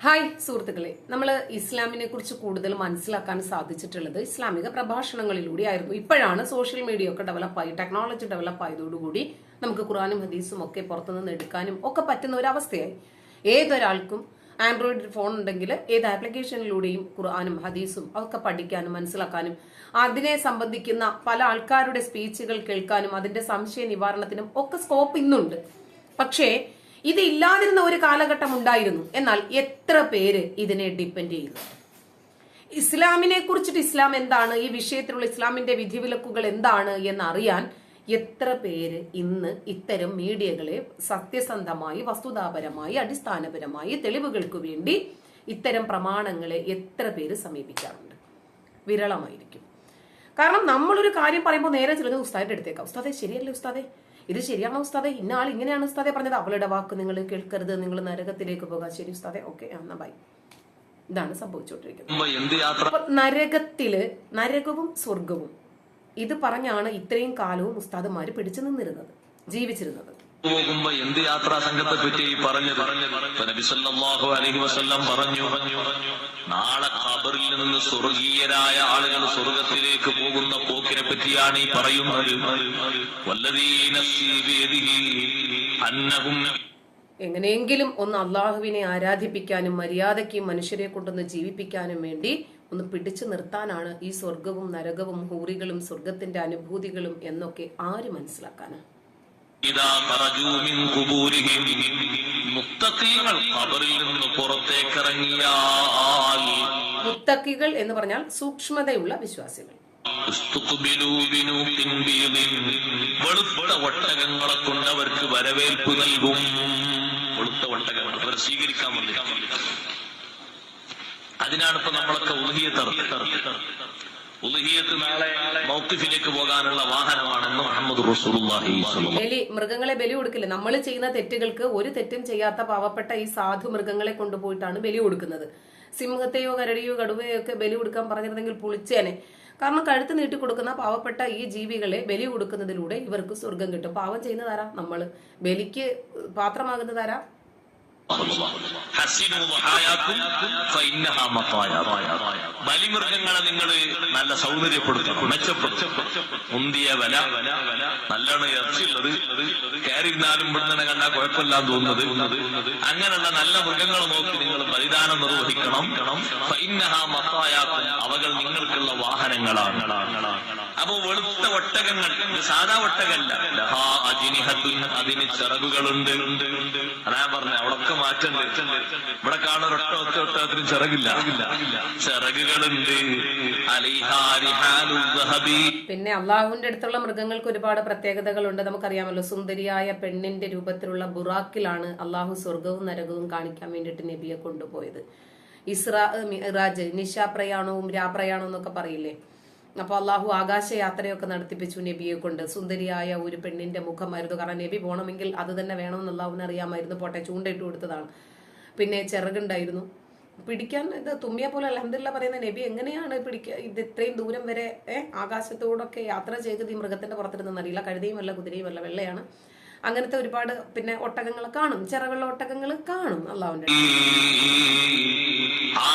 Hi സുഹൃത്തുക്കളെ. നമ്മൾ ഇസ്ലാമിനെ കുറിച്ച് കൂടുതൽ മനസ്സിലാക്കാൻ സാധിച്ചിട്ടുള്ളത് ഇസ്ലാമിക പ്രഭാഷണങ്ങളിലൂടെ ആയിരുന്നു ഇപ്പോഴാണ് സോഷ്യൽ മീഡിയ ഒക്കെ ഡെവലപ്പായി ടെക്നോളജി ഡെവലപ്പ് ആയതോടുകൂടി നമുക്ക് ഖുറാനും ഹദീസും ഒക്കെ പുറത്തുനിന്ന് എടുക്കാനും ഒക്കെ പറ്റുന്ന ഒരു അവസ്ഥയായി. ഏതൊരാൾക്കും ആൻഡ്രോയിഡ് ഫോൺ ഉണ്ടെങ്കിൽ ഏത് ആപ്ലിക്കേഷനിലൂടെയും ഖുർആാനും ഹദീസും ഒക്കെ പഠിക്കാനും മനസ്സിലാക്കാനും അതിനെ സംബന്ധിക്കുന്ന പല ആൾക്കാരുടെ സ്പീച്ചുകൾ കേൾക്കാനും അതിന്റെ സംശയ നിവാരണത്തിനും ഒക്കെ സ്കോപ്പ് ഇന്നുണ്ട്. പക്ഷേ ഇത് ഇല്ലാതിരുന്ന ഒരു കാലഘട്ടം ഉണ്ടായിരുന്നു. എന്നാൽ എത്ര പേര് ഇതിനെ ഡിപ്പെൻഡ് ചെയ്യുന്നു? ഇസ്ലാമിനെ കുറിച്ചിട്ട് ഇസ്ലാം എന്താണ്? ഈ വിഷയത്തിലുള്ള ഇസ്ലാമിന്റെ വിധിവിലക്കുകൾ എന്താണ് എന്നറിയാൻ എത്ര പേര് ഇന്ന് ഇത്തരം മീഡിയകളെ സത്യസന്ധമായി വസ്തുതാപരമായി അടിസ്ഥാനപരമായി തെളിവുകൾക്ക് വേണ്ടി ഇത്തരം പ്രമാണങ്ങളെ എത്ര പേര് സമീപിക്കാറുണ്ട്? വിരളമായിരിക്കും. കാരണം നമ്മളൊരു കാര്യം പറയുമ്പോൾ നേരെ ചിലത് ഉസ്താദിന്റെ അടുത്തേക്കാം. ഉസ്താദെ ശരിയല്ലേ ഉസ്താദെ? ഇത് ശരിയാണോ ഉസ്താദെ? ഇന്ന ആൾ ഇങ്ങനെയാണ് ഉസ്താദെ പറഞ്ഞത്. അവളുടെ വാക്ക് നിങ്ങൾ കേൾക്കരുത്. നിങ്ങൾ നരകത്തിലേക്ക് പോകാം. ശരി ഉസ്താദെ. ഓക്കെ എന്നാ ബൈ ഇതാണ് സംഭവിച്ചുകൊണ്ടിരിക്കുന്നത്. അപ്പൊ നരകത്തിൽ നരകവും സ്വർഗവും ഇത് പറഞ്ഞാണ് ഇത്രയും കാലവും ഉസ്താദന്മാര് പിടിച്ചു നിന്നിരുന്നത് ജീവിച്ചിരുന്നത്. പോകുമ്പോ എന്ത് യാത്രാ സംഘത്തെ പറ്റി പറഞ്ഞു പറഞ്ഞു നബി സല്ലല്ലാഹു അലൈഹി വസല്ലം പറഞ്ഞു നാളെ ഖബറിൽ നിന്ന് സ്വർഗീയരായ ആളുകൾ സ്വർഗത്തിലേക്ക് പോകുന്ന പോക്കിനെ പറ്റിയാണ് ഈ പറയുന്നത്. എങ്ങനെയെങ്കിലും ഒന്ന് അള്ളാഹുവിനെ ആരാധിപ്പിക്കാനും മര്യാദയ്ക്ക് മനുഷ്യരെ കൊണ്ടൊന്ന് ജീവിപ്പിക്കാനും വേണ്ടി ഒന്ന് പിടിച്ചു നിർത്താനാണ് ഈ സ്വർഗവും നരകവും ഹൂറികളും സ്വർഗത്തിന്റെ അനുഭൂതികളും എന്നൊക്കെ ആര് മനസ്സിലാക്കാനാ? മുത്തക്കികൾ എന്ന് പറഞ്ഞാൽ സൂക്ഷ്മതയുള്ള വിശ്വാസികൾ. വെളുത്ത ഒട്ടകങ്ങളെ കൊണ്ട് അവർക്ക് വരവേൽപ്പ് നൽകും. വെളുത്ത ഒട്ടകങ്ങൾ. അവർ സ്വീകരിക്കാൻ വേണ്ടി അതിനാണ് ഇപ്പൊ നമ്മളൊക്കെ ഉലഹിയത്ത് ഉലഹിയത്ത് നാളെ പോകാനുള്ള വാഹനമാണെന്ന് മുഹമ്മദ് ബലി മൃഗങ്ങളെ ബലി കൊടുക്കില്ല. നമ്മൾ ചെയ്യുന്ന തെറ്റുകൾക്ക് ഒരു തെറ്റും ചെയ്യാത്ത പാവപ്പെട്ട ഈ സാധു മൃഗങ്ങളെ കൊണ്ടുപോയിട്ടാണ് ബലി കൊടുക്കുന്നത്. സിംഹത്തെയോ കരടിയോ കടുവയോ ഒക്കെ ബലി കൊടുക്കാൻ പറഞ്ഞിരുന്നെങ്കിൽ പുളിച്ചേനെ. കാരണം കഴുത്ത് നീട്ടി കൊടുക്കുന്ന പാവപ്പെട്ട ഈ ജീവികളെ ബലി കൊടുക്കുന്നതിലൂടെ ഇവർക്ക് സ്വർഗം കിട്ടും. പാവം ചെയ്യുന്നതാരാ? നമ്മൾ ബലിക്ക് പാത്രമാകുന്നതാരാ? ബലിമൃഗങ്ങളെ നിങ്ങൾ നല്ല സൗന്ദര്യപ്പെടുത്തണം മെച്ചപ്പെടുത്തും മുന്തിയ വില നല്ലോണം ഇറച്ചിയുള്ളത്. കയറിയിരുന്നാലും ഇവിടുന്ന് കണ്ടാൽ കുഴപ്പമില്ലാന്ന് തോന്നുന്നത്. അങ്ങനെയുള്ള നല്ല മൃഗങ്ങളെ നോക്കി നിങ്ങൾ ബലിദാനം നിർവഹിക്കണം. അവകൾ നിങ്ങൾക്കുള്ള വാഹനങ്ങളാണ്. അപ്പൊ വെളുത്ത ഒട്ടകങ്ങൾ സാധാ ഒട്ടകല്ല അതിന് ചിറകുകളുണ്ട്. അതാ പറഞ്ഞ അവിടൊക്കെ മാറ്റം ഇവിടെ കാണുന്ന ഒട്ട ഒറ്റ ഒട്ടകത്തിന് ചിറകില്ല. ചിറകുകളുണ്ട്. പിന്നെ അള്ളാഹുവിന്റെ അടുത്തുള്ള മൃഗങ്ങൾക്ക് ഒരുപാട് പ്രത്യേകതകളുണ്ട്. നമുക്കറിയാമല്ലോ സുന്ദരിയായ പെണ്ണിന്റെ രൂപത്തിലുള്ള ബുറാക്കിലാണ് അള്ളാഹു സ്വർഗവും നരകവും കാണിക്കാൻ വേണ്ടിയിട്ട് നബിയെ കൊണ്ടുപോയത്. ഇസ്രാ മിറാജ് നിശാപ്രയാണവും രാപ്രയാണവും എന്നൊക്കെ പറയില്ലേ? അപ്പൊ അള്ളാഹു ആകാശയാത്രയൊക്കെ നടത്തിപ്പിച്ചു നബിയെ കൊണ്ട്. സുന്ദരിയായ ഒരു പെണ്ണിന്റെ മുഖമായിരുന്നു കാരണം നബി പോകണമെങ്കിൽ അത് തന്നെ വേണമെന്ന് അള്ളാഹുവിന് അറിയാമായിരുന്നു. പോട്ടെ ചൂണ്ടയിട്ട് കൊടുത്തതാണ്. പിന്നെ ചിറകുണ്ടായിരുന്നു. പിടിക്കാൻ ഇത് തുമ്മിയെ പോലെ അലഹമില്ല പറയുന്ന നബി എങ്ങനെയാണ് പിടിക്കുക ഇത് ഇത്രയും ദൂരം വരെ ആകാശത്തോടൊക്കെ യാത്ര ചെയ്തത്? ഈ മൃഗത്തിന്റെ പുറത്തിരുന്ന് അറിയില്ല കുതിരയും അല്ല വെള്ളയാണ്. അങ്ങനത്തെ ഒരുപാട് പിന്നെ ഒട്ടകങ്ങൾ കാണും. ചിറകുള്ള ഒട്ടകങ്ങൾ കാണും അള്ളാഹുവിന്റെ ആ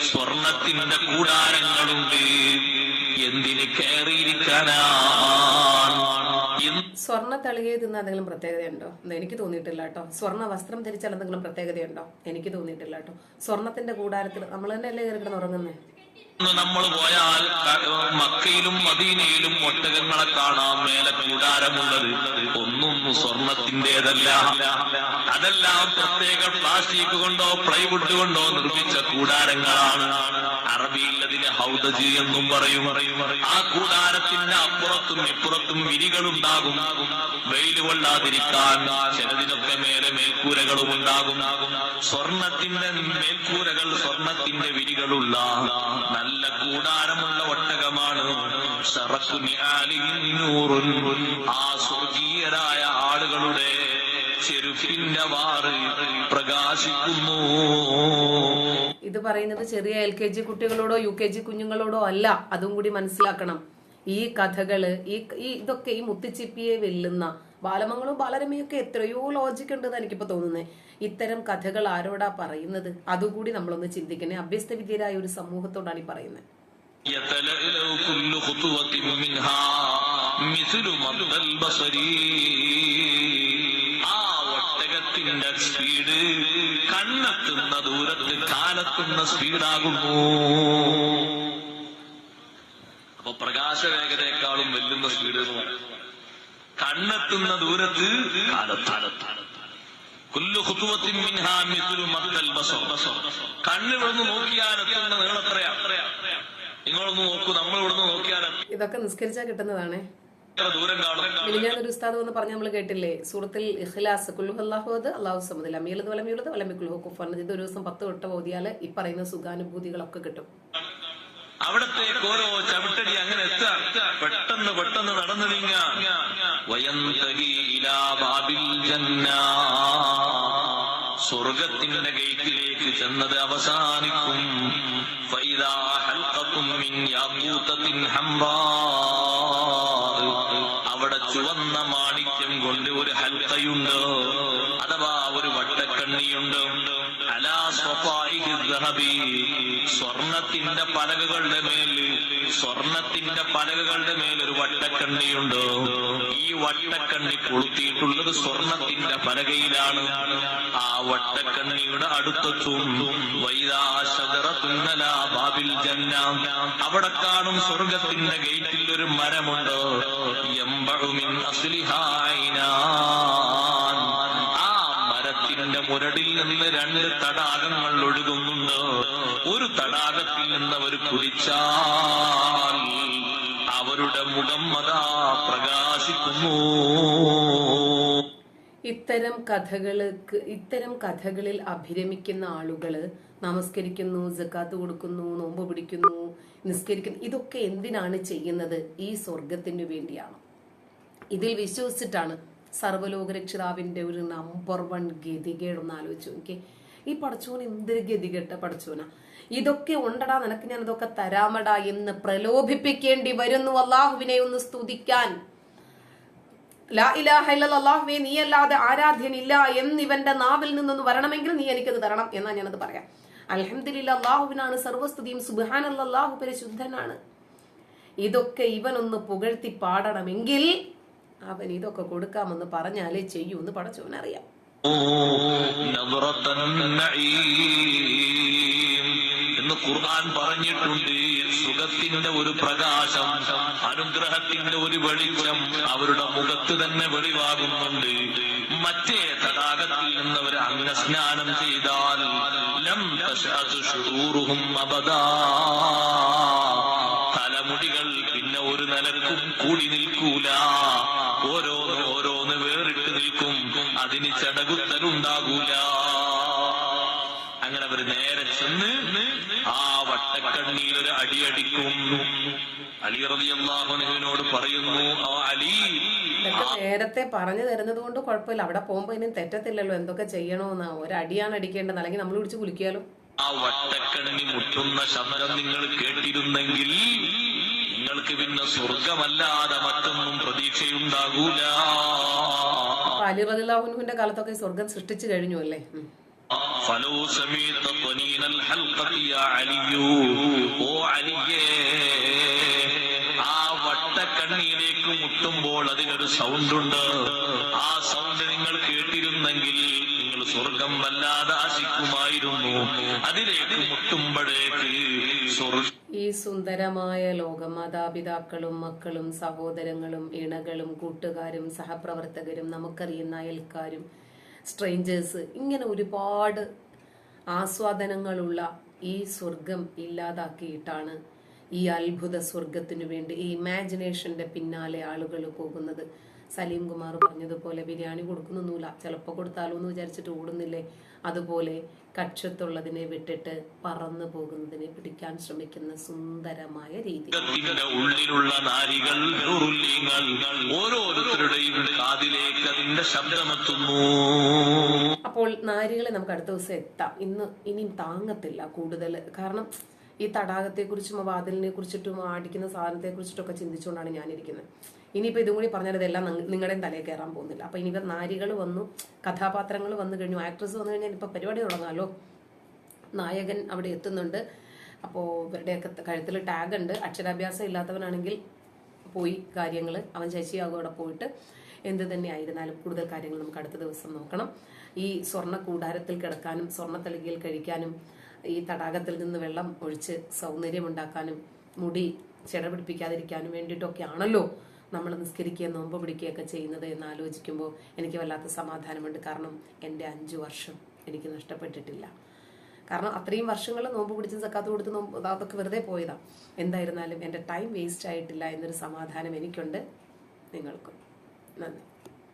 സ്വർണത്തിന്റെ കൂടാരങ്ങളുണ്ട്. എന്തിന് കയറിയിരിക്കാനാണ്? സ്വർണ തളികയിൽ നിന്ന് എന്തെങ്കിലും പ്രത്യേകതയുണ്ടോ? എന്ന് എനിക്ക് തോന്നിയിട്ടില്ല കേട്ടോ. സ്വർണ വസ്ത്രം ധരിച്ചാൽ എന്തെങ്കിലും പ്രത്യേകതയുണ്ടോ? എനിക്ക് തോന്നിയിട്ടില്ല കേട്ടോ. സ്വർണത്തിന്റെ കൂടാരത്തിൽ നമ്മൾ തന്നെയല്ലേ കയറി കിടന്ന് ഉറങ്ങുന്നത് നമ്മൾ പോയാൽ മക്കയിലും മദീനയിലും ഒട്ടകങ്ങളെ കാണാം മേലെ കൂടാരമുള്ളത് ഒന്നും സ്വർണത്തിന്റേതല്ല അതെല്ലാം പ്രത്യേക പ്ലാസ്റ്റിക് കൊണ്ടോ പ്ലൈവുഡ് കൊണ്ടോ നിർമ്മിച്ച കൂടാരങ്ങളാണ്. അറബിയിൽ അതിന് ഹൗദജ് എന്നും പറയും. ആ കൂടാരത്തിന്റെ അപ്പുറത്തും ഇപ്പുറത്തും വിരികളുണ്ടാകും. വെയിൽ കൊള്ളാതിരിക്കാൻ ചിലതിനൊക്കെ മേലെ മേൽക്കൂരകളും ഉണ്ടാകും. സ്വർണത്തിന്റെ മേൽക്കൂരകൾ സ്വർണത്തിന്റെ വിരികളുള്ള നല്ല കൂടാരമുള്ള ഒട്ടകമാണ്. ആ സ്വർഗീയരായ ആളുകളുടെ ചെരുപ്പിന്റെ വാറ് പ്രകാശിക്കുന്നു. ഇത് പറയുന്നത് ചെറിയ എൽ കെ ജി കുട്ടികളോടോ യു കെ ജി കുഞ്ഞുങ്ങളോടോ അല്ല. അതും കൂടി മനസ്സിലാക്കണം. ഈ കഥകൾ ഈ ഇതൊക്കെ ഈ മുത്തിച്ചിപ്പിയെ വെല്ലുന്ന ബാലമംഗളും ബാലരമയും ഒക്കെ എത്രയോ ലോജിക് ഉണ്ടെന്ന് എനിക്കിപ്പോ തോന്നുന്നത് ഇത്തരം കഥകൾ ആരോടാ പറയുന്നത്? അതുകൂടി നമ്മളൊന്ന് ചിന്തിക്കണേ. അഭ്യസ്തവിദ്യരായ ഒരു സമൂഹത്തോടാണ് ഈ പറയുന്നത് ആ സ്പീഡ് കണ്ണെത്തുന്ന ദൂരത്ത് കാലത്തുന്ന സ്പീഡാകുന്നു അപ്പൊ പ്രകാശ വേഗതയെക്കാളും വെല്ലുന്ന സ്പീഡ് എന്ന് കണ്ണെത്തുന്ന ദൂരത്ത് കണ്ണ് ഇവിടുന്ന് നോക്കിയാൽ എത്തുന്ന നീളത്രയാ. നിങ്ങളൊന്ന് നോക്കൂ നമ്മൾ ഇവിടുന്ന് നോക്കിയാൽ ഇതൊക്കെ നിസ്കരിച്ചാ കിട്ടുന്നതാണേ. മിനിഞ്ഞാന്നൊരു ഉസ്താദ് വന്ന് പറഞ്ഞ നമ്മൾ കേട്ടില്ലേ സൂറത്തിൽ ഇഖ്ലാസ് കുല്ലുഹു അല്ലാഹുദ് അള്ളാഹു സമദില്ല അമീലത് വലമിയുള്ളത് വലമി കുല്ലുഹു കുഫാൻ ഇത് ഒരു ദിവസം പത്ത് വട്ടം ഓതിയാൽ ഈ പറയുന്ന സുഖാനുഭൂതികളൊക്കെ കിട്ടും. അവിടത്തേക്ക് ഓരോ ചവിട്ടടി അങ്ങനെ എത്താം പെട്ടെന്ന് പെട്ടെന്ന് നടന്നു നീങ്ങാം സ്വർഗത്തിന്റെ ഗേറ്റിലേക്ക് ചെന്നത് അവസാനിക്കും. അവിടെ ചുവന്ന മാണിക്യം കൊണ്ട് ഒരു ഹൽക്കയുണ്ട് അഥവാ ദഹബി സ്വർണത്തിന്റെ പലകകളുടെ മേൽ സ്വർണത്തിന്റെ പലകകളുടെ മേൽ ഒരു വട്ടക്കണ്ണിയുണ്ട്. ഈ വട്ടക്കണ്ണി കൊളുത്തിയിട്ടുള്ളത് സ്വർണത്തിന്റെ പലകയിലാണ്. ആ വട്ടക്കണ്ണിയുടെ അടുത്തെത്തും ചൂണ്ടും ജന്ന. അവിടെ കാണും സ്വർഗത്തിന്റെ ഗേറ്റിൽ ഒരു മരമുണ്ട് എമ്പഴുമിൻ അസുലിഹായിനാൻ മുരടിൽ നിന്ന് രണ്ട് തടാകങ്ങൾ ഒഴുകുന്നുണ്ട്. ഒരു തടാകത്തിൽ നിന്ന് അവർ കുടിച്ചാൽ അവരുടെ മുഖം അതാ പ്രകാശിക്കുന്നു. ഇത്തരം കഥകൾക്ക് ഇത്തരം കഥകളിൽ അഭിരമിക്കുന്ന ആളുകൾ നമസ്കരിക്കുന്നു ജക്കാത്ത് കൊടുക്കുന്നു നോമ്പ് പിടിക്കുന്നു നിസ്കരിക്കുന്നു. ഇതൊക്കെ എന്തിനാണ് ചെയ്യുന്നത്? ഈ സ്വർഗത്തിന് വേണ്ടിയാണ്. ഇതിൽ വിശ്വസിച്ചിട്ടാണ് സർവലോക രക്ഷിതാവിന്റെ ഒരു നമ്പർ വൺ ഗതികേടൊന്ന് ആലോചിച്ചു ഓക്കെ ഈ പടച്ചോൻ എന്തൊരു ഗതികെട്ട പഠിച്ചോന ഇതൊക്കെ ഉണ്ടടാ നിനക്ക് ഞാൻ ഇതൊക്കെ തരാമടാ എന്ന് പ്രലോഭിപ്പിക്കേണ്ടി വരുന്നു. അള്ളാഹുവിനെ ഒന്ന് സ്തുതിക്കാൻ. ലാ ഇലാഹ അല്ലാഹുവേ നീ അല്ലാതെ ആരാധ്യനില്ല എന്നിവന്റെ നാവിൽ നിന്നൊന്ന് വരണമെങ്കിൽ നീ എനിക്കത് തരണം എന്നാ ഞാനത് പറയാം. അൽഹംദുലില്ല അള്ളാഹുവിനാണ് സർവസ്തുതിയും സുബാൻ അല്ലാഹു പരിശുദ്ധനാണ്. ഇതൊക്കെ ഇവനൊന്ന് പുകഴ്ത്തി പാടണമെങ്കിൽ അവൻ ഇതൊക്കെ കൊടുക്കാമെന്ന് പറഞ്ഞാലേ ചെയ്യൂ എന്ന് പടച്ചോനറിയാം എന്ന് ഖുർആൻ പറഞ്ഞിട്ടുണ്ട്. സുഖത്തിന്റെ ഒരു പ്രകാശം അനുഗ്രഹത്തിന്റെ ഒരു വെളിച്ചം അവരുടെ മുഖത്ത് തന്നെ വെളിവാകുന്നുണ്ട്. മറ്റേ തടാകത്തിൽ നിന്നവർ അങ്ങനെ സ്നാനം ചെയ്താൽ ലം തലമുടികൾ ഒരു നിലക്കും കൂടി നിൽക്കൂല. ഓരോന്ന് ഓരോന്ന് വേറിട്ട് നിൽക്കും. അതിന് ചടകുത്തലുണ്ടാകൂല. അങ്ങനെ അവർ നേരെ ചെന്ന് ആ വട്ടക്കണ്ണിയിൽ ഒരു അടിയടിക്കും അലി റളിയല്ലാഹുവിനോട് പറയുന്നു "ആ അലി നേരത്തെ പറഞ്ഞു തരുന്നത് കൊണ്ട് കുഴപ്പമില്ല. അവിടെ പോകുമ്പോ ഇനി തെറ്റത്തില്ലല്ലോ. എന്തൊക്കെ ചെയ്യണോന്ന്. ഒരടിയാണ് അടിക്കേണ്ടത്. അല്ലെങ്കിൽ നമ്മൾ വിളിച്ച് കുലിക്കാലോ ആ വട്ടക്കണ്ണി മുട്ടുന്ന ശബ്ദം നിങ്ങൾ കേട്ടിരുന്നെങ്കിൽ നിങ്ങൾക്ക് പിന്നെ സ്വർഗമല്ലാതെ മറ്റൊന്നും പ്രതീക്ഷയുണ്ടാകൂല അലി റദിലാഹുനുവിന്റെ കാലത്തൊക്കെ സ്വർഗം സൃഷ്ടിച്ചു കഴിഞ്ഞു അല്ലേ. ഫലോ സമീത. ഓ അലിയേ ആ വട്ടക്കണ്ണിയിലേക്ക് മുട്ടുമ്പോൾ അതിനൊരു സൗണ്ട് ഉണ്ട് ആ സൗണ്ട് നിങ്ങൾ കേട്ടിരുന്നെങ്കിൽ സ്വർഗം വല്ലാതെ ആശിക്കുമായിരുന്നു. അതിലേക്ക് മുട്ടുമ്പോഴേക്ക് ഈ സുന്ദരമായ ലോകം മാതാപിതാക്കളും മക്കളും സഹോദരങ്ങളും ഇണകളും കൂട്ടുകാരും സഹപ്രവർത്തകരും നമുക്കറിയുന്ന അയൽക്കാരും സ്ട്രേഞ്ചേഴ്സ് ഇങ്ങനെ ഒരുപാട് ആസ്വാദനങ്ങളുള്ള ഈ സ്വർഗം ഇല്ലാതാക്കിയിട്ടാണ് ഈ അത്ഭുത സ്വർഗത്തിനു വേണ്ടി ഈ ഇമാജിനേഷന്റെ പിന്നാലെ ആളുകൾ പോകുന്നത്. സലീം കുമാർ പറഞ്ഞതുപോലെ ബിരിയാണി കൊടുക്കുന്നൊന്നുമില്ല. ചിലപ്പോൾ കൊടുത്താലോ എന്ന് വിചാരിച്ചിട്ട് ഓടുന്നില്ലേ? അതുപോലെ കക്ഷത്തുള്ളതിനെ വിട്ടിട്ട് പറന്നു പോകുന്നതിനെ പിടിക്കാൻ ശ്രമിക്കുന്ന സുന്ദരമായ രീതി. ഉള്ളിലുള്ള നാരികൾ ഓരോരുത്തരുടെയും കാതിലേക്ക് അതിന്റെ ശബ്ദമെത്തുന്നു. അപ്പോൾ നാരികളെ നമുക്ക് അടുത്ത ദിവസം എത്താം. ഇന്ന് ഇനിയും താങ്ങത്തില്ല കൂടുതൽ കാരണം ഈ തടാകത്തെ കുറിച്ചും വാതിലിനെ കുറിച്ചിട്ടും അടിക്കുന്ന സാധനത്തെ കുറിച്ചിട്ടൊക്കെ ചിന്തിച്ചുകൊണ്ടാണ് ഞാനിരിക്കുന്നത്. ഇനിയിപ്പോൾ ഇതും കൂടി പറഞ്ഞാൽ ഇതെല്ലാം നിങ്ങളുടെയും തലയിൽ കയറാൻ പോകുന്നില്ല. അപ്പോൾ ഇനിയിപ്പോൾ നാരികൾ വന്നു കഥാപാത്രങ്ങൾ വന്നു കഴിഞ്ഞു. ആക്ട്രസ് വന്നു കഴിഞ്ഞാൽ ഇപ്പോൾ പരിപാടി തുടങ്ങാമല്ലോ നായകൻ അവിടെ എത്തുന്നുണ്ട്. അപ്പോൾ ഇവരുടെയൊക്കെ കഴുത്തിൽ ടാഗ് ഉണ്ട്. അക്ഷരാഭ്യാസം ഇല്ലാത്തവനാണെങ്കിൽ പോയി കാര്യങ്ങൾ അവൻ ശശിയാകും അവിടെ പോയിട്ട് എന്ത് തന്നെ ആയിരുന്നാലും കൂടുതൽ കാര്യങ്ങൾ നമുക്ക് അടുത്ത ദിവസം നോക്കണം. ഈ സ്വർണ കൂടാരത്തിൽ കിടക്കാനും സ്വർണ തളികയിൽ കഴിക്കാനും ഈ തടാകത്തിൽ നിന്ന് വെള്ളം ഒഴിച്ച് സൗന്ദര്യമുണ്ടാക്കാനും മുടി ചെടപിടിപ്പിക്കാതിരിക്കാനും വേണ്ടിയിട്ടൊക്കെയാണല്ലോ നമ്മൾ നിസ്കരിക്കുകയും നോമ്പ് പിടിക്കുകയൊക്കെ ചെയ്യുന്നത് എന്ന് ആലോചിക്കുമ്പോൾ എനിക്ക് വല്ലാത്ത സമാധാനമുണ്ട്. കാരണം എന്റെ അഞ്ചു വർഷം എനിക്ക് നഷ്ടപ്പെട്ടിട്ടില്ല. കാരണം അത്രയും വർഷങ്ങൾ നോമ്പ് പിടിച്ച് സക്കാത്ത് കൊടുത്ത് നോമ്പ് അതൊക്കെ വെറുതെ പോയതാ. എന്തായിരുന്നാലും എന്റെ ടൈം വേസ്റ്റ് ആയിട്ടില്ല എന്നൊരു സമാധാനം എനിക്കുണ്ട്. നിങ്ങൾക്കും. നന്ദി.